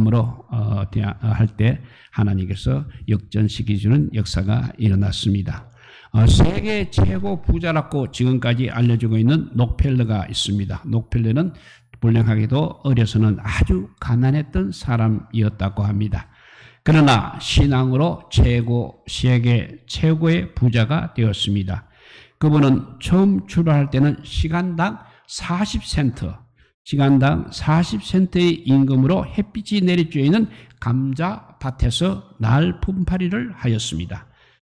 믿음으로 어, 할때 하나님께서 역전시키 주는 역사가 일어났습니다. 어, 세계 최고 부자라고 지금까지 알려지고 있는 녹펠러가 있습니다. 녹펠러는 불량하게도 어려서는 아주 가난했던 사람이었다고 합니다. 그러나 신앙으로 최고, 세계 최고의 부자가 되었습니다. 그분은 처음 출발할 때는 시간당 40센트, 시간당 40센트의 임금으로 햇빛이 내리쬐는 감자밭에서 날 품팔이를 하였습니다.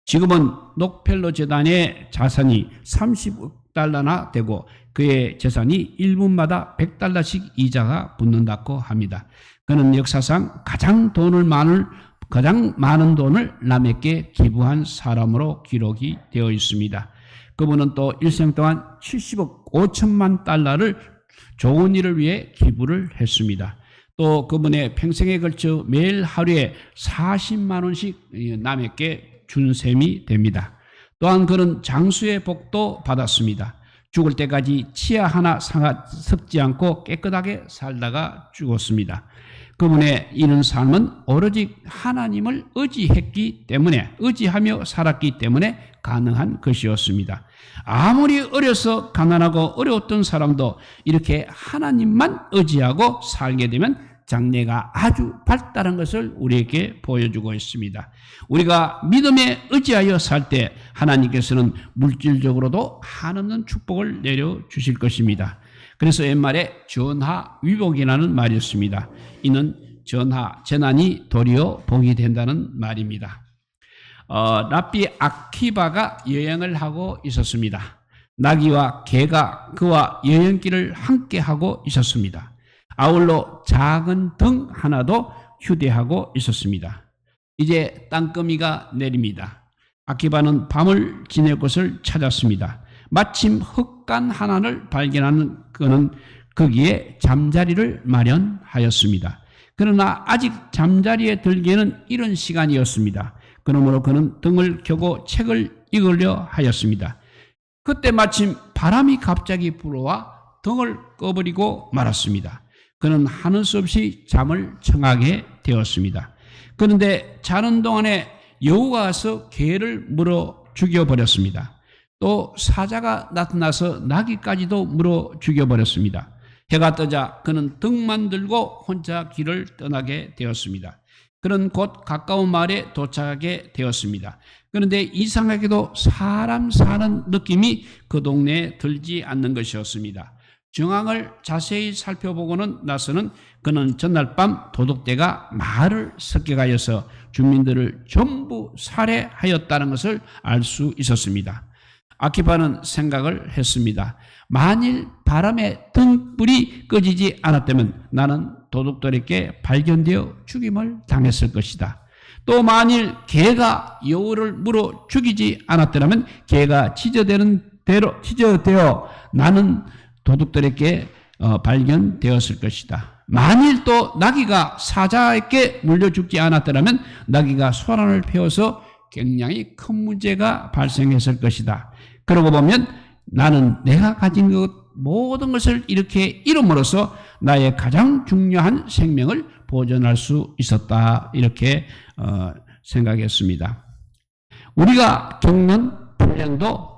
지금은 녹펠로 재단의 자산이 30억 달러나 되고 그의 재산이 1분마다 100달러씩 이자가 붙는다고 합니다. 그는 역사상 가장 돈을 많을 가장 많은 돈을 남에게 기부한 사람으로 기록이 되어 있습니다. 그분은 또 일생 동안 70억 5천만 달러를 좋은 일을 위해 기부를 했습니다. 또 그분의 평생에 걸쳐 매일 하루에 40만 원씩 남에게 준 셈이 됩니다. 또한 그는 장수의 복도 받았습니다. 죽을 때까지 치아 하나 섞지 않고 깨끗하게 살다가 죽었습니다. 그분의 이런 삶은 오로지 하나님을 의지했기 때문에 의지하며 살았기 때문에 가능한 것이었습니다. 아무리 어려서 가난하고 어려웠던 사람도 이렇게 하나님만 의지하고 살게 되면 장래가 아주 발달한 것을 우리에게 보여주고 있습니다. 우리가 믿음에 의지하여 살 때 하나님께서는 물질적으로도 한없는 축복을 내려 주실 것입니다. 그래서 옛말에 전하 위복이라는 말이 있습니다. 이는 전하, 재난이 도리어 복이 된다는 말입니다. 어, 랍비 아키바가 여행을 하고 있었습니다. 나귀와 개가 그와 여행길을 함께 하고 있었습니다. 아울러 작은 등 하나도 휴대하고 있었습니다. 이제 땅거미가 내립니다. 아키바는 밤을 지낼 곳을 찾았습니다. 마침 흙간 하나를 발견하는 그는 거기에 잠자리를 마련하였습니다. 그러나 아직 잠자리에 들기에는 이런 시간이었습니다. 그러므로 그는 등을 켜고 책을 읽으려 하였습니다. 그때 마침 바람이 갑자기 불어와 등을 꺼버리고 말았습니다. 그는 하는 수 없이 잠을 청하게 되었습니다. 그런데 자는 동안에 여우가 와서 개를 물어 죽여버렸습니다. 또 사자가 나타나서 나귀까지도 물어 죽여버렸습니다. 해가 뜨자 그는 등만 들고 혼자 길을 떠나게 되었습니다. 그는 곧 가까운 마을에 도착하게 되었습니다. 그런데 이상하게도 사람 사는 느낌이 그 동네에 들지 않는 것이었습니다. 정황을 자세히 살펴보고는 나서는 그는 전날 밤 도둑대가 마을을 습격하여서 주민들을 전부 살해하였다는 것을 알 수 있었습니다. 아키파는 생각을 했습니다. 만일 바람에 등불이 꺼지지 않았다면 나는 도둑들에게 발견되어 죽임을 당했을 것이다. 또 만일 개가 여우를 물어 죽이지 않았더라면 개가 치저되는 대로 치저되어 나는 도둑들에게 어, 발견되었을 것이다. 만일 또 나귀가 사자에게 물려 죽지 않았더라면 나귀가 소란을 피워서 굉장히 큰 문제가 발생했을 것이다. 그러고 보면 나는 내가 가진 것 모든 것을 이렇게 이름으로써 나의 가장 중요한 생명을 보존할 수 있었다. 이렇게 어, 생각했습니다. 우리가 겪는 불행도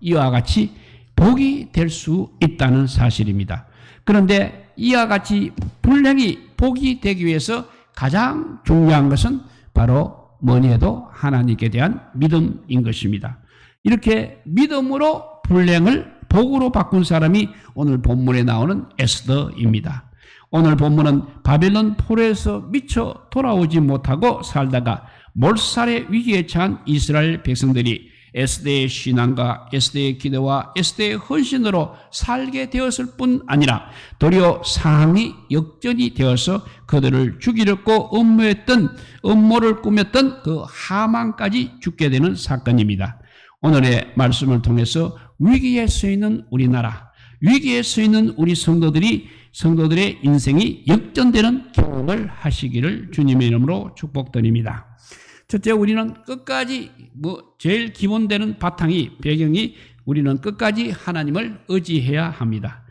이와 같이 복이 될 수 있다는 사실입니다. 그런데 이와 같이 불행이 복이 되기 위해서 가장 중요한 것은 바로 뭐니 해도 하나님께 대한 믿음인 것입니다. 이렇게 믿음으로 불행을 복으로 바꾼 사람이 오늘 본문에 나오는 에스더입니다. 오늘 본문은 바벨론 포로에서 미처 돌아오지 못하고 살다가 몰살의 위기에 처한 이스라엘 백성들이 에스더의 신앙과 에스더의 기도와 에스더의 헌신으로 살게 되었을 뿐 아니라 도리어 상황이 역전이 되어서 그들을 죽이려고 음모했던 음모를 꾸몄던 그 하만까지 죽게 되는 사건입니다. 오늘의 말씀을 통해서 위기에 쓰이는 우리나라, 위기에 쓰이는 우리 성도들이 성도들의 인생이 역전되는 경험을 하시기를 주님의 이름으로 축복드립니다. 첫째, 우리는 끝까지 뭐 제일 기본되는 바탕이 배경이 우리는 끝까지 하나님을 의지해야 합니다.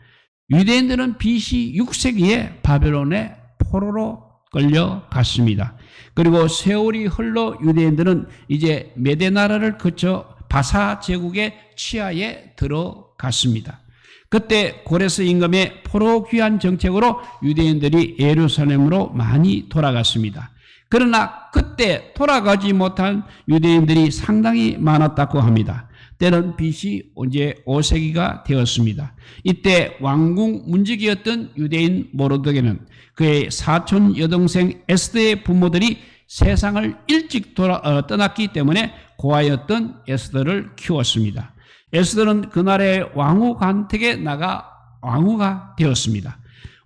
유대인들은 BC 6세기에 바벨론의 포로로 끌려갔습니다. 그리고 세월이 흘러 유대인들은 이제 메대 나라를 거쳐 바사 제국의 치하에 들어갔습니다. 그때 고레스 임금의 포로 귀환 정책으로 유대인들이 예루살렘으로 많이 돌아갔습니다. 그러나 그때 돌아가지 못한 유대인들이 상당히 많았다고 합니다. 때는 BC 이제 5세기가 되었습니다. 이때 왕궁 문직이었던 유대인 모로드게는 그의 사촌 여동생 에스더의 부모들이 세상을 일찍 돌아, 어, 떠났기 때문에 고아였던 에스더를 키웠습니다. 에스더는 그날의 왕후 간택에 나가 왕후가 되었습니다.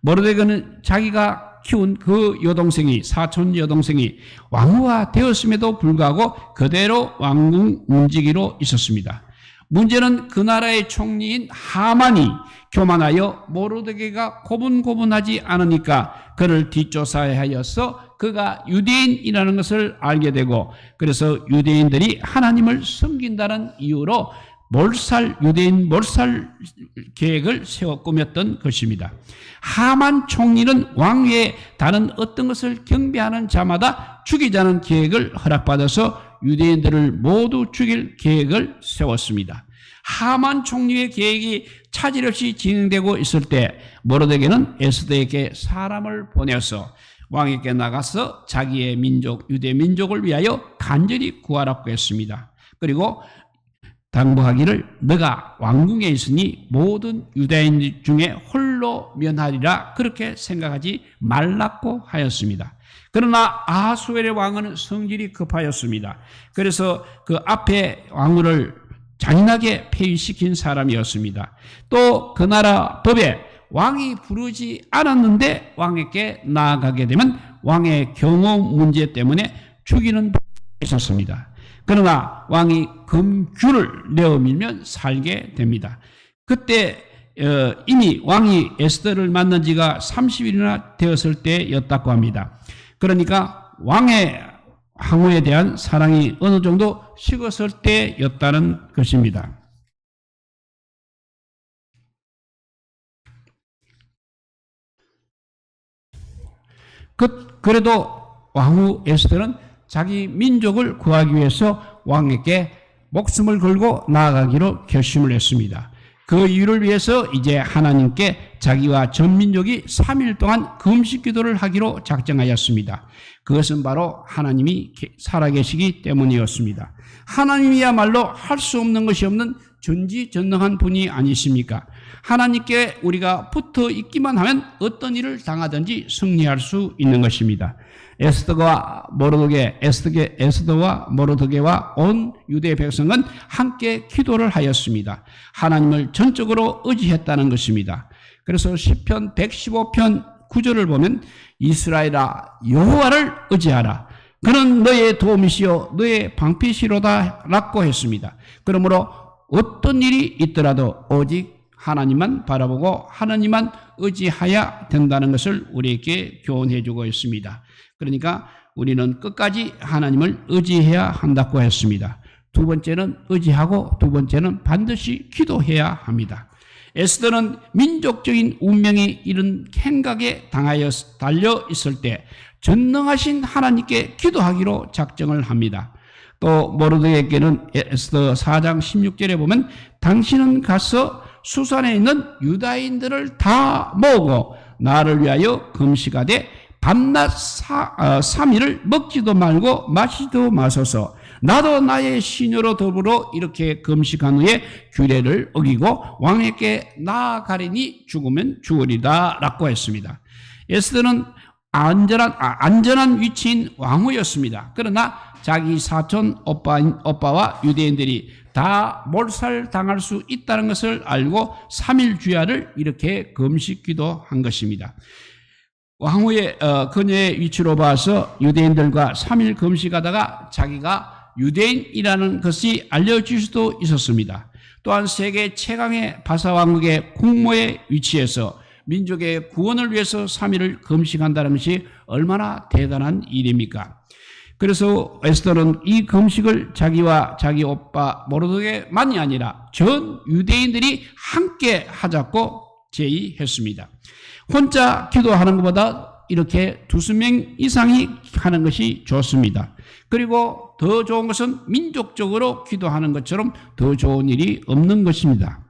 모르데그는 자기가 키운 그 여동생이 사촌 여동생이 왕후가 되었음에도 불구하고 그대로 왕궁 문지기로 있었습니다. 문제는 그 나라의 총리인 하만이 교만하여 모르드게가 고분고분하지 않으니까 그를 뒷조사하여서 그가 유대인이라는 것을 알게 되고 그래서 유대인들이 하나님을 섬긴다는 이유로 몰살 유대인 몰살 계획을 세워 꾸몄던 것입니다. 하만 총리는 왕위에 다른 어떤 것을 경배하는 자마다 죽이자는 계획을 허락받아서 유대인들을 모두 죽일 계획을 세웠습니다. 하만 총리의 계획이 차질 없이 진행되고 있을 때 모르데게는 에스더에게 사람을 보내서 왕에게 나가서 자기의 민족 유대 민족을 위하여 간절히 구하라고 했습니다. 그리고 당부하기를 너가 왕궁에 있으니 모든 유대인 중에 홀로 면하리라 그렇게 생각하지 말라고 하였습니다. 그러나 아하수엘의 왕은 성질이 급하였습니다. 그래서 그 앞에 왕후를 잔인하게 폐위시킨 사람이었습니다. 또 그 나라 법에 왕이 부르지 않았는데 왕에게 나아가게 되면 왕의 경호 문제 때문에 죽이는 있었습니다. 그러나 왕이 금규를 내어밀면 살게 됩니다. 그때 어, 이미 왕이 에스더를 만난 지가 30일이나 되었을 때였다고 합니다. 그러니까 왕의 항우에 대한 사랑이 어느 정도 식었을 때였다는 것입니다. 그, 그래도 왕후 에스더는 자기 민족을 구하기 위해서 왕에게 목숨을 걸고 나아가기로 결심을 했습니다. 그 이유를 위해서 이제 하나님께 자기와 전 민족이 3일 동안 금식 기도를 하기로 작정하였습니다. 그것은 바로 하나님이 살아계시기 때문이었습니다. 하나님이야말로 할 수 없는 것이 없는 전지전능한 분이 아니십니까? 하나님께 우리가 붙어 있기만 하면 어떤 일을 당하든지 승리할 수 있는 것입니다. 에스더와 모르드게, 에스더게, 에스더와 모르드게와 온 유대 백성은 함께 기도를 하였습니다. 하나님을 전적으로 의지했다는 것입니다. 그래서 시편 115편 9절을 보면 이스라엘아 여호와를 의지하라. 그는 너의 도움이시요 너의 방패시로다라고 했습니다. 그러므로 어떤 일이 있더라도 오직 하나님만 바라보고 하나님만 의지하야 된다는 것을 우리에게 교훈해 주고 있습니다. 그러니까 우리는 끝까지 하나님을 의지해야 한다고 했습니다. 두 번째는 의지하고 두 번째는 반드시 기도해야 합니다. 에스더는 민족적인 운명이 이런 행각에 당하여 달려 있을 때 전능하신 하나님께 기도하기로 작정을 합니다. 또 모르드에게는 에스더 4장 16절에 보면 당신은 가서 수산에 있는 유다인들을 다 모으고 나를 위하여 금식하되 밤낮 사, 어, 3일을 먹지도 말고 마시도 마소서 나도 나의 시녀로 더불어 이렇게 금식한 후에 규례를 어기고 왕에게 나아가리니 죽으면 죽으리다 라고 했습니다. 에스더는 안전한, 아, 안전한 위치인 왕후였습니다. 그러나 자기 사촌 오빠, 오빠와 유대인들이 다 몰살 당할 수 있다는 것을 알고 3일 주야를 이렇게 금식 기도 한 것입니다. 왕후의 어, 그녀의 위치로 봐서 유대인들과 3일 금식하다가 자기가 유대인이라는 것이 알려질 수도 있었습니다. 또한 세계 최강의 바사왕국의 국모의 위치에서 민족의 구원을 위해서 3일을 금식한다는 것이 얼마나 대단한 일입니까? 그래서 에스더는 이 금식을 자기와 자기 오빠 모르드게만이 아니라 전 유대인들이 함께 하자고 제의했습니다. 혼자 기도하는 것보다 이렇게 두세 명 이상이 하는 것이 좋습니다. 그리고 더 좋은 것은 민족적으로 기도하는 것처럼 더 좋은 일이 없는 것입니다.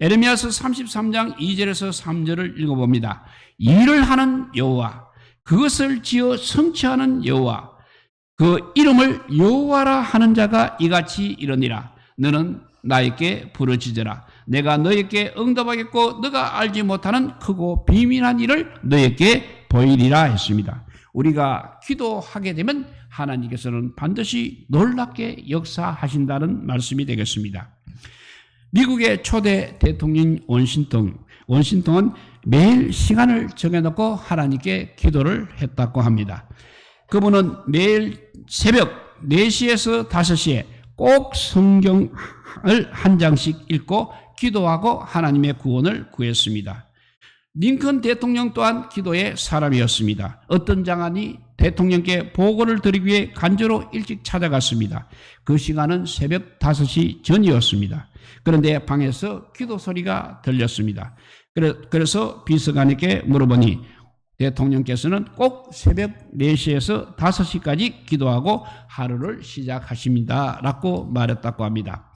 에르미야서 33장 2절에서 3절을 읽어봅니다. 일을 하는 여호와 그것을 지어 성취하는 여호와 그 이름을 여호와라 하는 자가 이같이 이러니라 너는 나에게 부르짖으라 내가 너에게 응답하겠고 너가 알지 못하는 크고 비밀한 일을 너에게 보이리라 했습니다. 우리가 기도하게 되면 하나님께서는 반드시 놀랍게 역사하신다는 말씀이 되겠습니다. 미국의 초대 대통령 원신통, 원신통은 매일 시간을 정해놓고 하나님께 기도를 했다고 합니다. 그분은 매일 새벽 4시에서 5시에 꼭 성경 을 한 장씩 읽고 기도하고 하나님의 구원을 구했습니다. 링컨 대통령 또한 기도의 사람이었습니다. 어떤 장관이 대통령께 보고를 드리기 위해 간조로 일찍 찾아갔습니다. 그 시간은 새벽 5시 전이었습니다. 그런데 방에서 기도 소리가 들렸습니다. 그래서 비서관에게 물어보니 대통령께서는 꼭 새벽 4시에서 5시까지 기도하고 하루를 시작하십니다. 라고 말했다고 합니다.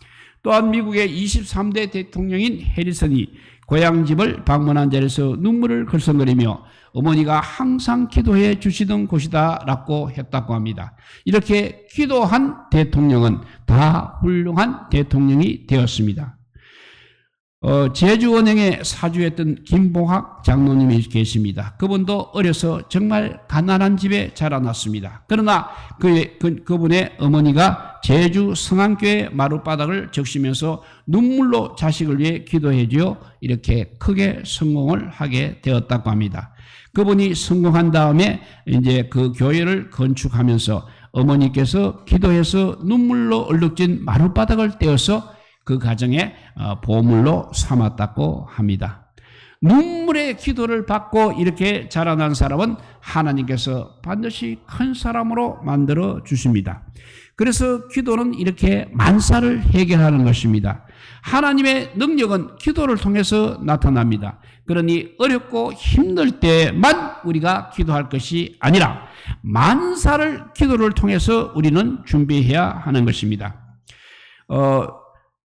또한 미국의 23대 대통령인 해리슨이 고향 집을 방문한 자리에서 눈물을 글썽거리며 어머니가 항상 기도해 주시던 곳이다 라고 했다고 합니다. 이렇게 기도한 대통령은 다 훌륭한 대통령이 되었습니다. 어, 제주원행에 사주했던 김봉학 장로님이 계십니다. 그분도 어려서 정말 가난한 집에 자라났습니다. 그러나 그, 그, 그분의 어머니가 제주 성안교회 마룻바닥을 적시면서 눈물로 자식을 위해 기도해주어 이렇게 크게 성공을 하게 되었다고 합니다. 그분이 성공한 다음에 이제 그 교회를 건축하면서 어머니께서 기도해서 눈물로 얼룩진 마룻바닥을 떼어서 그 가정의 어, 보물로 삼았다고 합니다. 눈물의 기도를 받고 이렇게 자라난 사람은 하나님께서 반드시 큰 사람으로 만들어 주십니다. 그래서 기도는 이렇게 만사를 해결하는 것입니다. 하나님의 능력은 기도를 통해서 나타납니다. 그러니 어렵고 힘들 때만 우리가 기도할 것이 아니라 만사를 기도를 통해서 우리는 준비해야 하는 것입니다. 어,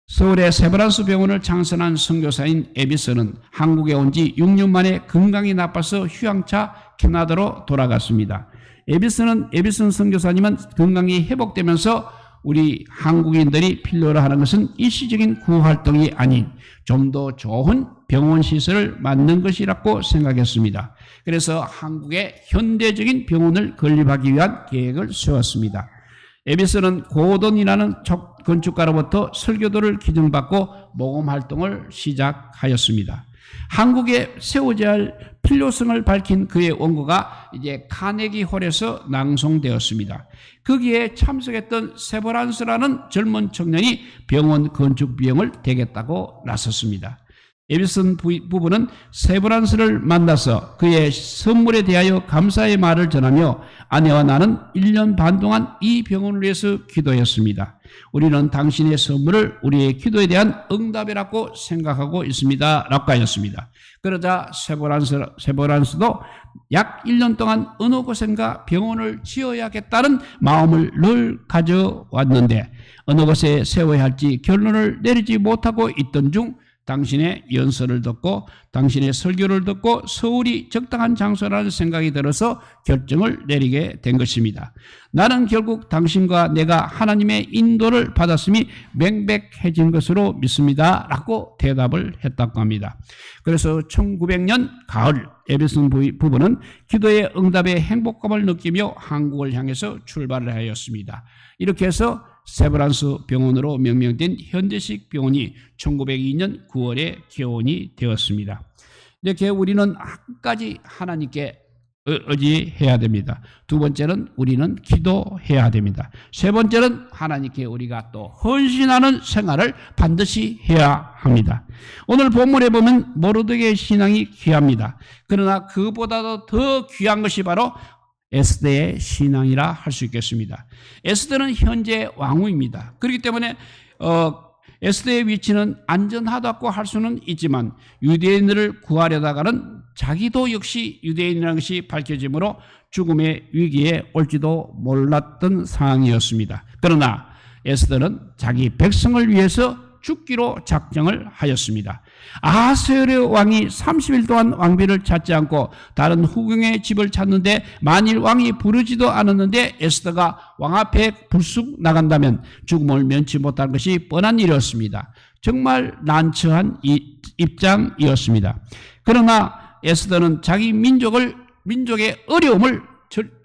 서울의 세브란스 병원을 창설한 선교사인 에비스는 한국에 온 지 6년 만에 건강이 나빠서 휴양차 캐나다로 돌아갔습니다. 에비스는 에비슨 선교사님은 건강이 회복되면서 우리 한국인들이 필요로 하는 것은 일시적인 구호 활동이 아닌 좀 더 좋은 병원 시설을 만든 것이라고 생각했습니다. 그래서 한국의 현대적인 병원을 건립하기 위한 계획을 세웠습니다. 에비스는 고돈이라는 건축가로부터 설교도를 기증받고 모금 활동을 시작하였습니다. 한국에 세워져야 할 필요성을 밝힌 그의 원고가 이제 카네기 홀에서 낭송되었습니다. 거기에 참석했던 세버란스라는 젊은 청년이 병원 건축 비용을 대겠다고 나섰습니다. 에비슨 부부는 세브란스를 만나서 그의 선물에 대하여 감사의 말을 전하며 아내와 나는 1년 반 동안 이 병원을 위해서 기도했습니다. 우리는 당신의 선물을 우리의 기도에 대한 응답이라고 생각하고 있습니다. 라고 하였습니다. 그러자 세브란스, 세브란스도 약 1년 동안 어느 곳인가 병원을 지어야겠다는 마음을 늘 가져왔는데 어느 곳에 세워야 할지 결론을 내리지 못하고 있던 중 당신의 연설을 듣고 당신의 설교를 듣고 서울이 적당한 장소라는 생각이 들어서 결정을 내리게 된 것입니다. 나는 결국 당신과 내가 하나님의 인도를 받았음이 맹백해진 것으로 믿습니다. 라고 대답을 했다고 합니다. 그래서 1900년 가을 에비슨 부부는 기도의 응답의 행복감을 느끼며 한국을 향해서 출발을 하였습니다. 이렇게 해서 세브란스 병원으로 명명된 현대식 병원이 1902년 9월에 개원이 되었습니다. 이렇게 우리는 끝까지 하나님께 의지해야 됩니다. 두 번째는 우리는 기도해야 됩니다. 세 번째는 하나님께 우리가 또 헌신하는 생활을 반드시 해야 합니다. 오늘 본문에 보면 모르드의 신앙이 귀합니다. 그러나 그보다도 더 귀한 것이 바로 에스더의 신앙이라 할 수 있겠습니다. 에스더는 현재 왕후입니다. 그렇기 때문에 어, 에스더의 위치는 안전하다고 할 수는 있지만 유대인들을 구하려다가는 자기도 역시 유대인이라는 것이 밝혀지므로 죽음의 위기에 올지도 몰랐던 상황이었습니다. 그러나 에스더는 자기 백성을 위해서 죽기로 작정을 하였습니다. 아하스웨르 왕이 30일 동안 왕비를 찾지 않고 다른 후궁의 집을 찾는데 만일 왕이 부르지도 않았는데 에스더가 왕 앞에 불쑥 나간다면 죽음을 면치 못할 것이 뻔한 일이었습니다. 정말 난처한 입장이었습니다. 그러나 에스더는 자기 민족을 민족의 어려움을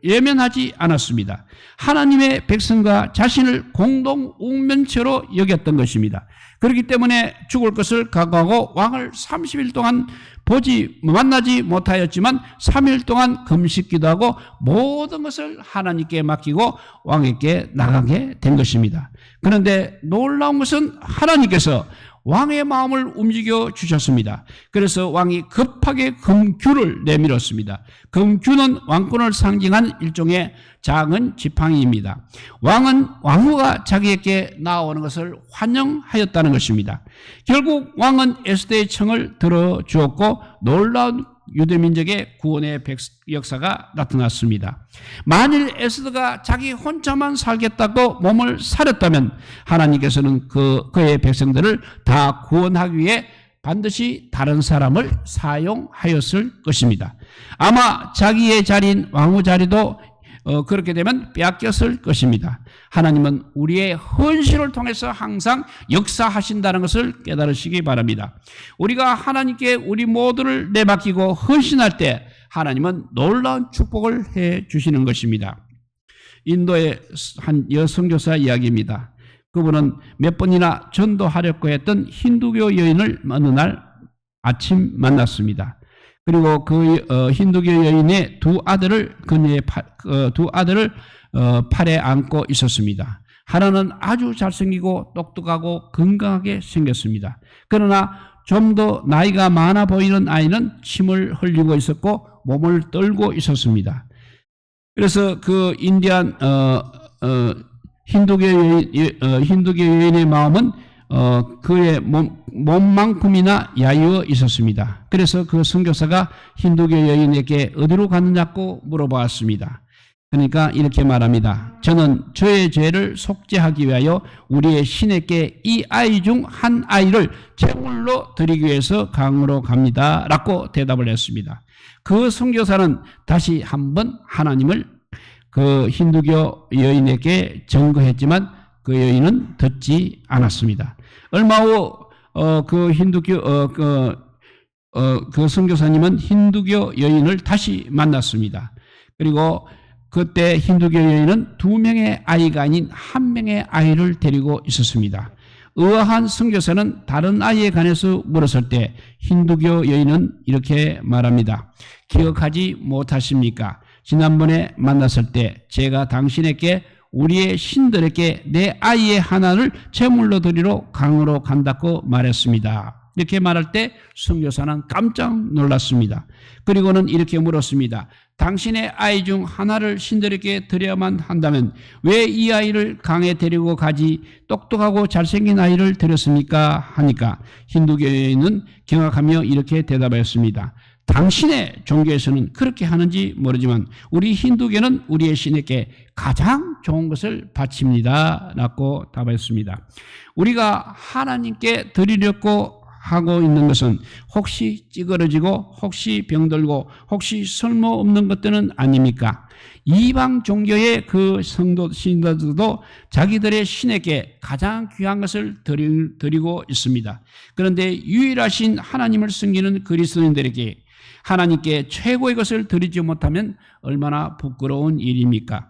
예면하지 않았습니다. 하나님의 백성과 자신을 공동 웅면체로 여겼던 것입니다. 그렇기 때문에 죽을 것을 각오하고 왕을 30일 동안 보지 만나지 못하였지만 3일 동안 금식기도 하고 모든 것을 하나님께 맡기고 왕에게 나가게 된 것입니다. 그런데 놀라운 것은 하나님께서 왕의 마음을 움직여 주셨습니다. 그래서 왕이 급하게 금규를 내밀었습니다. 금규는 왕권을 상징한 일종의 작은 지팡이입니다. 왕은 왕후가 자기에게 나오는 것을 환영하였다는 것입니다. 결국 왕은 에스더의 청을 들어주었고 놀라운 유대 민족의 구원의 역사가 나타났습니다. 만일 에스더가 자기 혼자만 살겠다고 몸을 사렸다면 하나님께서는 그, 그의 백성들을 다 구원하기 위해 반드시 다른 사람을 사용하였을 것입니다. 아마 자기의 자리인 왕후 자리도 어, 그렇게 되면 빼앗겼을 것입니다. 하나님은 우리의 헌신을 통해서 항상 역사하신다는 것을 깨달으시기 바랍니다. 우리가 하나님께 우리 모두를 내맡기고 헌신할 때 하나님은 놀라운 축복을 해 주시는 것입니다. 인도의 한 여성교사 이야기입니다. 그분은 몇 번이나 전도하려고 했던 힌두교 여인을 어느 날 아침 만났습니다. 그리고 그 어, 힌두교 여인의 두 아들을 그녀의 파, 어, 두 아들을 어, 팔에 안고 있었습니다. 하나는 아주 잘생기고 똑똑하고 건강하게 생겼습니다. 그러나 좀 더 나이가 많아 보이는 아이는 침을 흘리고 있었고 몸을 떨고 있었습니다. 그래서 그 인디안 어, 어, 힌두교 여인, 어, 힌두교 여인의 마음은 어, 그의 몸, 몸만큼이나 야유어 있었습니다. 그래서 그 선교사가 힌두교 여인에게 어디로 가느냐고 물어보았습니다. 그러니까 이렇게 말합니다. 저는 저의 죄를 속죄하기 위하여 우리의 신에게 이 아이 중 한 아이를 제물로 드리기 위해서 강으로 갑니다. 라고 대답을 했습니다. 그 선교사는 다시 한번 하나님을 그 힌두교 여인에게 증거했지만 그 여인은 듣지 않았습니다. 얼마 후, 어, 그 힌두교, 어, 그, 어, 그 선교사님은 힌두교 여인을 다시 만났습니다. 그리고 그때 힌두교 여인은 두 명의 아이가 아닌 한 명의 아이를 데리고 있었습니다. 의아한 선교사는 다른 아이에 관해서 물었을 때 힌두교 여인은 이렇게 말합니다. 기억하지 못하십니까? 지난번에 만났을 때 제가 당신에게 우리의 신들에게 내 아이의 하나를 제물로 드리러 강으로 간다고 말했습니다. 이렇게 말할 때 선교사는 깜짝 놀랐습니다. 그리고는 이렇게 물었습니다. 당신의 아이 중 하나를 신들에게 드려야만 한다면 왜 이 아이를 강에 데리고 가지 똑똑하고 잘생긴 아이를 드렸습니까? 하니까 힌두교인은 경악하며 이렇게 대답하였습니다. 당신의 종교에서는 그렇게 하는지 모르지만 우리 힌두교는 우리의 신에게 가장 좋은 것을 바칩니다. 라고 답했습니다. 우리가 하나님께 드리려고 하고 있는 것은 혹시 찌그러지고 혹시 병들고 혹시 쓸모없는 것들은 아닙니까? 이방 종교의 그 성도 신도들도 자기들의 신에게 가장 귀한 것을 드리고 있습니다. 그런데 유일하신 하나님을 섬기는 그리스도인들에게 하나님께 최고의 것을 드리지 못하면 얼마나 부끄러운 일입니까?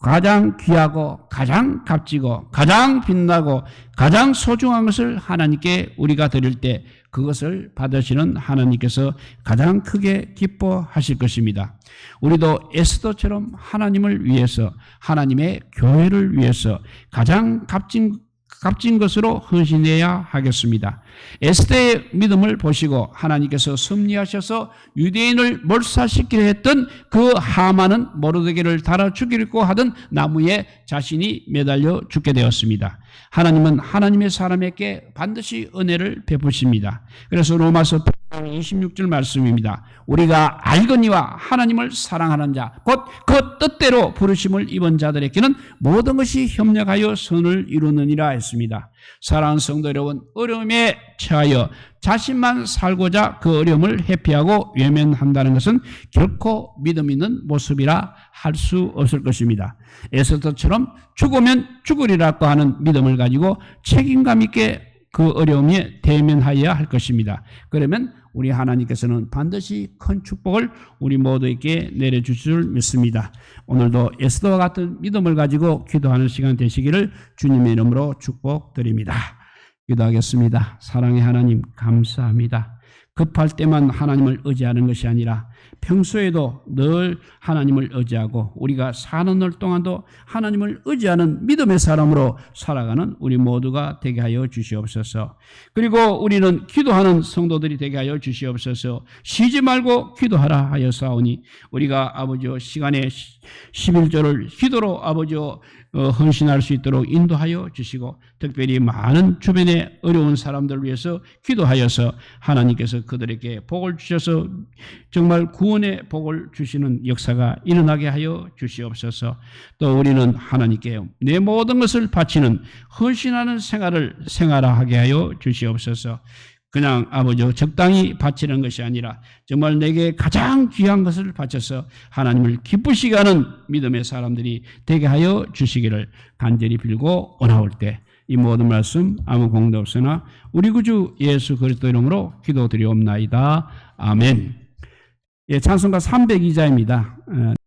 가장 귀하고 가장 값지고 가장 빛나고 가장 소중한 것을 하나님께 우리가 드릴 때 그것을 받으시는 하나님께서 가장 크게 기뻐하실 것입니다. 우리도 에스더처럼 하나님을 위해서 하나님의 교회를 위해서 가장 값진 값진 것으로 헌신해야 하겠습니다. 에스더의 믿음을 보시고 하나님께서 섭리하셔서 유대인을 몰살시키려 했던 그 하만은 모르드게를 달아 죽이려고 하던 나무에 자신이 매달려 죽게 되었습니다. 하나님은 하나님의 사람에게 반드시 은혜를 베푸십니다. 그래서 로마서 26절 말씀입니다. 우리가 알거니와 하나님을 사랑하는 자, 곧 그 뜻대로 부르심을 입은 자들에게는 모든 것이 협력하여 선을 이루느니라 했습니다. 사랑하는 성도 여러분, 어려움에 처하여 자신만 살고자 그 어려움을 회피하고 외면한다는 것은 결코 믿음 있는 모습이라 할 수 없을 것입니다. 에스더처럼 죽으면 죽으리라고 하는 믿음을 가지고 책임감 있게 그 어려움에 대면하여야 할 것입니다. 그러면 우리 하나님께서는 반드시 큰 축복을 우리 모두에게 내려주실 줄 믿습니다. 오늘도 에스더와 같은 믿음을 가지고 기도하는 시간 되시기를 주님의 이름으로 축복드립니다. 기도하겠습니다. 사랑의 하나님 감사합니다. 급할 때만 하나님을 의지하는 것이 아니라 평소에도 늘 하나님을 의지하고 우리가 사는 날 동안도 하나님을 의지하는 믿음의 사람으로 살아가는 우리 모두가 되게 하여 주시옵소서. 그리고 우리는 기도하는 성도들이 되게 하여 주시옵소서. 쉬지 말고 기도하라 하여 사오니 우리가 아버지여 시간에 11조를 기도로 아버지여 어, 헌신할 수 있도록 인도하여 주시고 특별히 많은 주변에 어려운 사람들을 위해서 기도하여서 하나님께서 그들에게 복을 주셔서 정말 구원의 복을 주시는 역사가 일어나게 하여 주시옵소서. 또 우리는 하나님께 내 모든 것을 바치는 헌신하는 생활을 생활하게 하여 주시옵소서. 그냥 아버지 적당히 바치는 것이 아니라 정말 내게 가장 귀한 것을 바쳐서 하나님을 기쁘시게 하는 믿음의 사람들이 되게 하여 주시기를 간절히 빌고 원하올 때 이 모든 말씀 아무 공도 없으나 우리 구주 예수 그리스도 이름으로 기도드리옵나이다. 아멘. 예, 찬송가 302자입니다.